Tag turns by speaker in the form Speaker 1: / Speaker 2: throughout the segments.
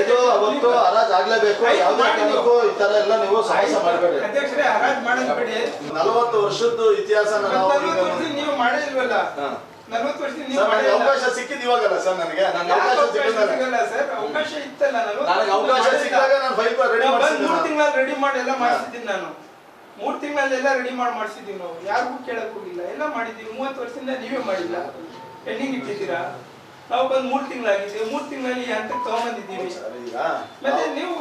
Speaker 1: ಇದು. ಅವತ್ತು ಹರಾಜ್ ಆಗ್ಲೇಬೇಕು ಯಾವುದೇ. ಕಾರಣಕ್ಕೂ ಈ ತರ ಎಲ್ಲ ನೀವು ಸಾಹಸ ಮಾಡಬೇಡಿ.
Speaker 2: ಬಿಡಿ.
Speaker 1: ನಲವತ್ತು ವರ್ಷದ್ದು ಇತಿಹಾಸ ನಾವು
Speaker 2: ಮಾಡಿಲ್ವಲ್ಲ.
Speaker 1: ಅವಕಾಶ ಸಿಕ್ಕಿದ್ ಇವಾಗಲ್ಲ ಸರ್ ನನಗೆ. ನನಗೆ ಅವಕಾಶ
Speaker 2: ಸಿಕ್ಕಿಲ್ಲ ಸರ್. ಅವಕಾಶ ಇತ್ತಲ್ಲ
Speaker 1: ನನಗೆ ಅವಕಾಶ. ಸಿಕ್ಕಾಗ ನಾನು ಫೈಲ್ ರೆಡಿ ಮಾಡಿಸಿದ್ದೆ
Speaker 2: ಮೂರ್. ತಿಂಗಳಲ್ಲಿ ರೆಡಿ ಮಾಡಿ ಎಲ್ಲ ಮಾಡಿಸಿದ್ದೀನಿ ನಾನು. ಮೂರ್ ತಿಂಗಳಲ್ಲೆಲ್ಲ ರೆಡಿ ಮಾಡಿ ಮಾಡಿಸಿದ್ದೀವಿ ನಾವು. ಯಾರಿಗೂ ಕೇಳಕ್ ಹೋಗಿಲ್ಲ. ಎಲ್ಲ ಮಾಡಿದ್ದೀವಿ. ಮೂವತ್ತು ವರ್ಷದಿಂದ ನೀವೇ ಮಾಡಿಲ್ಲ. ಪೆಂಡಿಂಗ್ ಇಟ್ಟಿದ್ದೀರಾ? ನಾವು ಬಂದು ಮೂರ್ ತಿಂಗಳಾಗಿದ್ದೀವಿ ಮೂರ್ ತಿಂಗಳಲ್ಲಿ ಹಂತಕ್ಕೆ
Speaker 1: ಈಗ
Speaker 2: ಮತ್ತೆ
Speaker 1: ನೀವು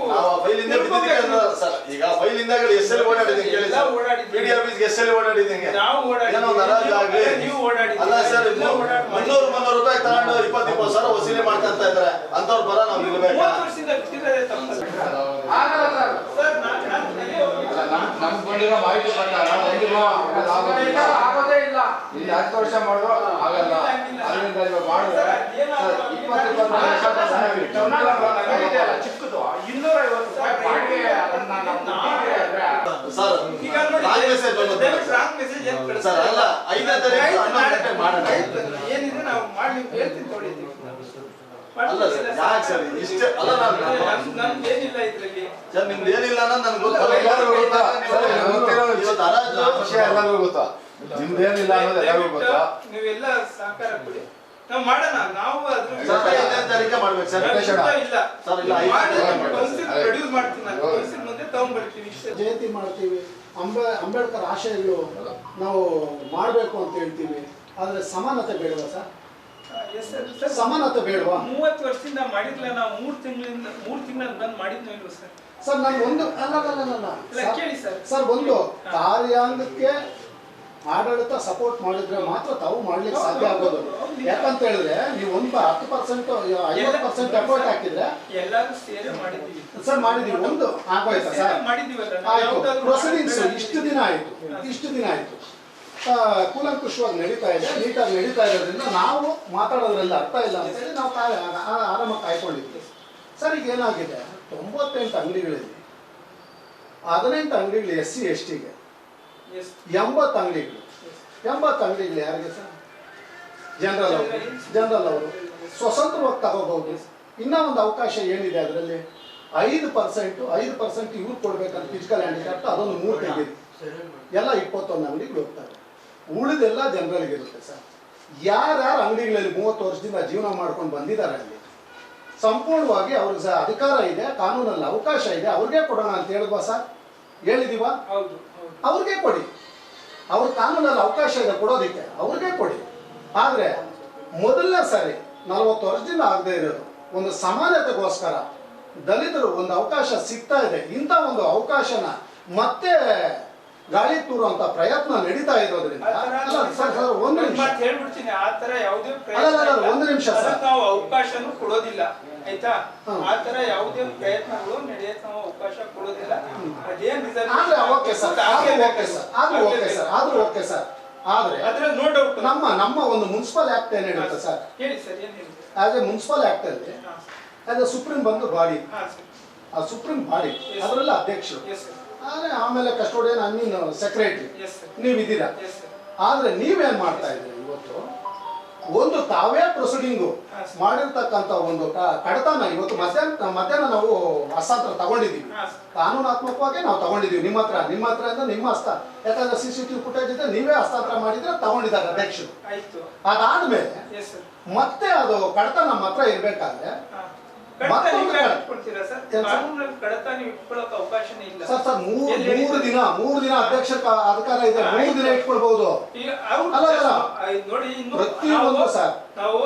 Speaker 1: ಈಗ ಫೈಲ್ ಇಂದಗಡೆ ಎಷ್ಟೆಲ್ಲಿ ಓಡಾಡಿದ್ದೀನಿ
Speaker 2: ಎಲ್ಲ ಓಡಾಡಿದ್ದೀವಿ.
Speaker 1: ಪಿಡಿ ಆಫೀಸ್ಗೆ ಎಷ್ಟೆಲ್ಲಿ ಓಡಾಡಿದ್ದೀನಿ.
Speaker 2: ನಾವು ಓಡಾಡಿದ್ದೀವಿ. ನೀವು ಓಡಾಡಿದ್ದೀರಿ.
Speaker 1: ಅಲ್ಲ ಸರ್. ಮುನ್ನೂರು ಮುನ್ನೂರು ರೂಪಾಯಿ ತಗೊಂಡು ಇಪ್ಪತ್ತು ಇಪ್ಪತ್ತು ಸಾವಿರ ವಸೂಲಿ ಮಾಡ್ಕೊಂತ ಇದ್ದಾರೆ. ಅಂತವ್ರು ಬರ ನಾವು ನಿಲ್ಬೇಕಾ?
Speaker 2: ವರ್ಷದಿಂದ ಬಿಟ್ಟಿದ್ದಾರೆ ಸರ್.
Speaker 3: ನಮ್ಗೆ ಬಂದಿರೋ ಮಾಹಿತಿ ಪ್ರಕಾರ
Speaker 2: ಇಲ್ಲ,
Speaker 3: ಹತ್ತು ವರ್ಷ ಮಾಡಿದ್ರು ಆಗಲ್ಲ ಅದರಿಂದ ಇವಾಗ ಮಾಡಿದ್ರೆ ಇಪ್ಪತ್ತು ಇಪ್ಪತ್ತೈದು ವರ್ಷ ಚಿಕ್ಕದು ಇನ್ನೂರ ಐವತ್ತು ರೂಪಾಯಿ ಬಾಡಿಗೆ ಅದನ್ನ ನಾವು ದುಡ್ಡಿಗೆ
Speaker 1: ಸರ್
Speaker 2: ಈಗ ನೋಡಿ
Speaker 1: ರಾಂಗ್ ಮೆಸೇಜ್
Speaker 2: ದಯವಿಟ್ಟು ರಾಂಗ್ ಮೆಸೇಜ್
Speaker 1: ಸರ್ ಅಲ್ಲ ಐದನೇ ತಾರೀಕು ಮಾಡೋಣ.
Speaker 2: ಏನಿದೆ ನಾವು ಮಾಡಿ ಹೇಳ್ತೀನಿ ತೊಳಿತೀವಿ
Speaker 1: ಅಲ್ಲ ಸರ್ ಯಾಕೆ ಸರ್ ಇಷ್ಟೇ ಅಲ್ಲ ನಾನು
Speaker 2: ಏನಿಲ್ಲ ಇದ್ರಲ್ಲಿ.
Speaker 1: ಸರ್ ನಿಮ್ದು ಏನಿಲ್ಲ ಅನ್ನೋದು ನನಗೆ ಗೊತ್ತು.
Speaker 3: ಎಲ್ಲರಿಗೂ ಗೊತ್ತಾ? ಸರ್, ಗೊತ್ತಿರೋ
Speaker 1: ಇವತ್ತು ಹರಾಜು
Speaker 3: ವಿಷಯ ಎಲ್ಲರಿಗೂ ಗೊತ್ತಾ? ನಿಮ್ದೇನಿಲ್ಲ ಅನ್ನೋದು ಎಲ್ಲರಿಗೂ ಗೊತ್ತಾ?
Speaker 2: ನೀವೆಲ್ಲ ಸಹಕಾರ ಕೊಡಿ. ನಾವು ಮಾಡೋಣ ನಾವು ಅದ್ರ
Speaker 1: ಸರ್ ಐದನೇ ತಾರೀಕೆ ಮಾಡ್ಬೇಕು
Speaker 2: ಇಲ್ಲ.
Speaker 1: ಇಲ್ಲ,
Speaker 2: ಪ್ರೊಡ್ಯೂಸ್ ಮಾಡ್ತೀನಿ ನಾನು ಮುಂದೆ
Speaker 4: ಜಯಂತಿ ಮಾಡ್ತೀವಿ. ಅಂಬೆ ಅಂಬೇಡ್ಕರ್ ಆಶಯಗಳು ನಾವು ಮಾಡಬೇಕು ಅಂತ ಹೇಳ್ತೀವಿ. ಆದರೆ ಸಮಾನತೆ ಬೇಡವಾ ಸರ್?
Speaker 2: ಸರ್
Speaker 4: ಸಮಾನತೆ ಬೇಡವಾ?
Speaker 2: ಮೂವತ್ತು ವರ್ಷದಿಂದ ಮಾಡಿದ್ಲೇ ನಾವು ಮೂರ್ ತಿಂಗಳಿಂದ ಮೂರ್ ತಿಂಗಳಲ್ಲಿ ಬಂದ್ ಮಾಡಿದ್ನೋ ಇಲ್ವೋ ಸರ್?
Speaker 4: ಸರ್ ನಾನು ಒಂದು ಅಲ್ಲ
Speaker 2: ಕೇಳಿ ಸರ್.
Speaker 4: ಸರ್ ಒಂದು ಕಾರ್ಯಾಂಗಕ್ಕೆ ಆಡಳಿತ ಸಪೋರ್ಟ್ ಮಾಡಿದ್ರೆ ಮಾತ್ರ ತಾವು ಮಾಡ್ಲಿಕ್ಕೆ ಸಾಧ್ಯ ಆಗೋದು. ಯಾಕಂತ ಹೇಳಿದ್ರೆ ನೀವು ಒಂದು ಹತ್ತು ಪರ್ಸೆಂಟ್ ಐವತ್ತು ಪರ್ಸೆಂಟ್ ಎಫರ್ಟ್ ಹಾಕಿದ್ರೆ
Speaker 2: ಎಲ್ಲರೂ ಸೇರಿ ಮಾಡಿದ್ದೀವಿ.
Speaker 4: ಸರ್ ಮಾಡಿದೀವಿ ಒಂದು ಆಗೋಯ್ತಾ ಸರ್
Speaker 2: ಮಾಡಿದೀವಿ
Speaker 4: ಪ್ರೊಸೀಡಿಂಗ್ಸ್ ಇಷ್ಟು ದಿನ ಆಯ್ತು. ಇಷ್ಟು ದಿನ ಆಯ್ತು. ಕೂಲಂಕುಷವಾಗಿ ನಡೀತಾ ಇದೆ, ನೀಟಾಗಿ ನಡೀತಾ ಇರೋದ್ರಿಂದ ನಾವು ಮಾತಾಡೋದ್ರಲ್ಲಿ ಅರ್ಥ ಇಲ್ಲ ಅಂತೇಳಿ ನಾವು ಕಾಯ್ ಆರಾಮಾಗಿ ಕಾಯ್ಕೊಂಡಿದ್ವಿ. ಸರ್ ಈಗ ಏನಾಗಿದೆ ತೊಂಬತ್ತೆಂಟು ಅಂಗಡಿಗಳಿದೆ. ಹದಿನೆಂಟು ಅಂಗಡಿಗಳು ಎಸ್ ಸಿ, ಎಸ್ ಟಿಗೆ ಎಂಬತ್ತು ಅಂಗಡಿಗಳು. ಎಂಬತ್ತು ಅಂಗಡಿಗಳು ಯಾರಿಗೆ ಸರ್? ಜನರಲ್ ಅವರು. ಜನರಲ್ ಅವರು. ಸ್ವತಂತ್ರವಾಗಿ ತಗೋಬಹುದು. ಇನ್ನೂ ಒಂದು ಅವಕಾಶ ಏನಿದೆ ಅದರಲ್ಲಿ? ಐದು ಪರ್ಸೆಂಟು ಐದು ಪರ್ಸೆಂಟ್ ಇವ್ರು ಕೊಡ್ಬೇಕಂತ ಫಿಸಿಕಲ್ ಹ್ಯಾಂಡಿಕ್ಯಾಪ್ ಅದೊಂದು ಮೂರು ತೆಗೆದು ಎಲ್ಲ ಇಪ್ಪತ್ತೊಂದು ಅಂಗಡಿಗಳು ಹೋಗ್ತವೆ ಉಳಿದೆಲ್ಲ ಜನರಲ್ಲಿ ಇರುತ್ತೆ ಸರ್. ಯಾರ್ಯಾರು ಅಂಗಡಿಗಳಲ್ಲಿ ಮೂವತ್ತು ವರ್ಷದಿಂದ ಜೀವನ ಮಾಡ್ಕೊಂಡು ಬಂದಿದ್ದಾರೆ ಅಲ್ಲಿ ಸಂಪೂರ್ಣವಾಗಿ ಅವ್ರಿಗೆ ಸಹ ಅಧಿಕಾರ ಇದೆ ಕಾನೂನಲ್ಲಿ ಅವಕಾಶ ಇದೆ ಅವ್ರಿಗೆ ಕೊಡೋಣ ಅಂತ ಹೇಳಿದ್ವಾ ಸರ್? ಹೇಳಿದೀವಾ ಅವ್ರಿಗೆ ಕೊಡಿ. ಅವ್ರ ಕಾನೂನಲ್ಲಿ ಅವಕಾಶ ಇದೆ ಕೊಡೋದಕ್ಕೆ ಅವ್ರಿಗೆ ಕೊಡಿ. ಆದರೆ ಮೊದಲನೇ ಸಾರಿ ನಲವತ್ತು ವರ್ಷದಿಂದ ಆಗದೆ ಇರೋದು ಒಂದು ಸಮಾನತೆಗೋಸ್ಕರ ದಲಿತರು ಒಂದು ಅವಕಾಶ ಸಿಗ್ತಾ ಇದೆ ಇಂಥ ಒಂದು ಅವಕಾಶನ ಮತ್ತೆ ಗಾಳಿ ತೂರುವಂತ ಪ್ರಯತ್ನ ನಡೀತಾ ಇರೋದ್ರಿಂದ ಅಲ್ಲ ಸರ್ ಒಂದು ನಿಮಿಷ.
Speaker 2: ಹೇಳ್ಬಿಡ್ತೀನಿ. ಆ ತರ ಯಾವುದೇ
Speaker 4: ಒಂದು ನಿಮಿಷ
Speaker 2: ನಾವು ಅವಕಾಶನೂ ಕೊಡೋದಿಲ್ಲ. ಆಯ್ತಾ. ಆ ತರ ಯಾವುದೇ ಪ್ರಯತ್ನಗಳು ನಡೆಯಕ್ ನಾವು ಅವಕಾಶ ಕೊಡೋದಿಲ್ಲ. ಅದೇನ್
Speaker 4: ಓಕೆ ಸರ್. Okay sir. ಆದ್ರೂ ಓಕೆ ಸರ್. ಆದ್ರೂ ಓಕೆ ಸರ್. ಆದ್ರೆ
Speaker 2: ಅದ್ರಲ್ಲಿ ನೋ ಡೌಟ್
Speaker 4: ನಮ್ಮ ನಮ್ಮ ಒಂದು ಮುನ್ಸಿಪಲ್ ಆಕ್ಟ್ ಏನ್ ಹೇಳುತ್ತೆ ಸರ್?
Speaker 2: ಹೇಳಿ ಸರ್. ಏನ್ ಹೇಳಿ
Speaker 4: ಆದ್ರೆ ಮುನ್ಸಿಪಲ್ ಆಕ್ಟ್ ಅಲ್ಲಿ ಎ ಸುಪ್ರೀಂ ಬಂದು ಬಾಡಿ. ಆ ಸುಪ್ರೀಂ ಬಾಡಿ ಅದರಲ್ಲ ಅಧ್ಯಕ್ಷರು.
Speaker 2: ಎಸ್
Speaker 4: ಆದ್ರೆ ಆಮೇಲೆ ಕಸ್ಟೋಡಿಯನ್ ಐ ಮೀನ್ ಸೆಕ್ರೆಟರಿ ನೀವಿದ್ದೀರಾ ಆದ್ರೆ ನೀವೇನ್ ಮಾಡ್ತಾ ಇದ್ದೀರಿ ಇವತ್ತು? ಒಂದು ತಾವೇ ಪ್ರೊಸೀಡಿಂಗು ಮಾಡಿರ್ತಕ್ಕಂಥ ಒಂದು ಕಡತನ ಇವತ್ತು ಮಧ್ಯಾಹ್ನ ಮಧ್ಯಾಹ್ನ ನಾವು ಹಸ್ತಾಂತರ ತಗೊಂಡಿದ್ದೀವಿ. ಕಾನೂನಾತ್ಮಕವಾಗಿ ನಾವು ತಗೊಂಡಿದ್ದೀವಿ. ನಿಮ್ಮ ಹತ್ರ ನಿಮ್ಮ ಹತ್ರ ಇಂದ ನಿಮ್ಮ ಹಸ್ತ. ಯಾಕಂದ್ರೆ ಸಿ ಸಿ ಟಿವಿ ಫುಟೇಜ್ ಇದ್ರೆ ನೀವೇ ಹಸ್ತಾಂತರ ಮಾಡಿದ್ರೆ ತಗೊಂಡಿದ್ದಾರೆ ಅಧ್ಯಕ್ಷರು. ಅದಾದ್ಮೇಲೆ ಮತ್ತೆ ಅದು ಕಡತ ನಮ್ಮ ಹತ್ರ ಇರ್ಬೇಕಾದ್ರೆ
Speaker 2: ಸರ್
Speaker 4: ಸರ್? ಮೂರು ಮೂರು? ದಿನ ಮೂರು ದಿನ ಅಧ್ಯಕ್ಷ ಅಧಿಕಾರ ಇದೆ ಮೂರು ದಿನ ಇಟ್ಕೊಳ್ಬಹುದು ಅಲ್ಲ.
Speaker 2: ನೋಡಿ
Speaker 4: ಪ್ರತಿಯೊಂದು ಸರ್.
Speaker 2: ನಾವು